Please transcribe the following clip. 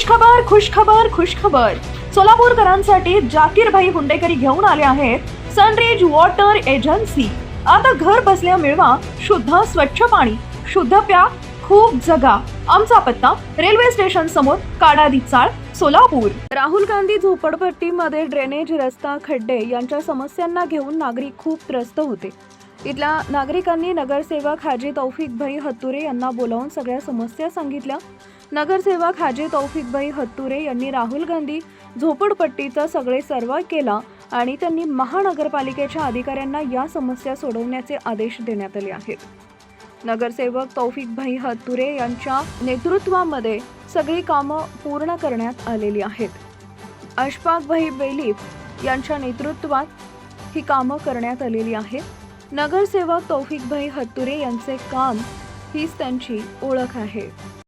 खुश खबर खुश खबर खुश खबर सोलापूरकरांसाठी जाकीरभाई हुंडेकरी घेऊन आले आहेत सनरेज वॉटर एजन्सी. आता घर बसल्या मिळवा शुद्ध स्वच्छ पाणी शुद्ध प्या खूप जगा. आमचा पत्ता रेल्वे स्टेशन समोर काडादी चाळ सोलापूर. राहुल गांधी झोपडपट्टीमध्ये ड्रेनेज रस्ता खड्डे यांच्या समस्यांना घेऊन नागरिक खूप त्रस्त होते. इथल्या नागरिकांनी नगरसेवक हाजी तौफिक भाई हत्तुरे यांना बोलावून सगळ्या समस्या सांगितल्या. नगरसेवक हाजी तौफिकभाई हत्तुरे यांनी राहुल गांधी झोपडपट्टीचा सगळे सर्वे केला आणि त्यांनी महानगरपालिकेच्या अधिकाऱ्यांना या समस्या सोडवण्याचे आदेश देण्यात आले आहेत. नगरसेवक तौफिक भाई हत्तुरे यांच्या नेतृत्वामध्ये सगळी कामं पूर्ण करण्यात आलेली आहेत. अशफाक भाई बेलीफ यांच्या नेतृत्वात ही कामं करण्यात आलेली आहेत. नगरसेवक तौफिकभाई हत्तुरे यांचे काम हीच त्यांची ओळख आहे.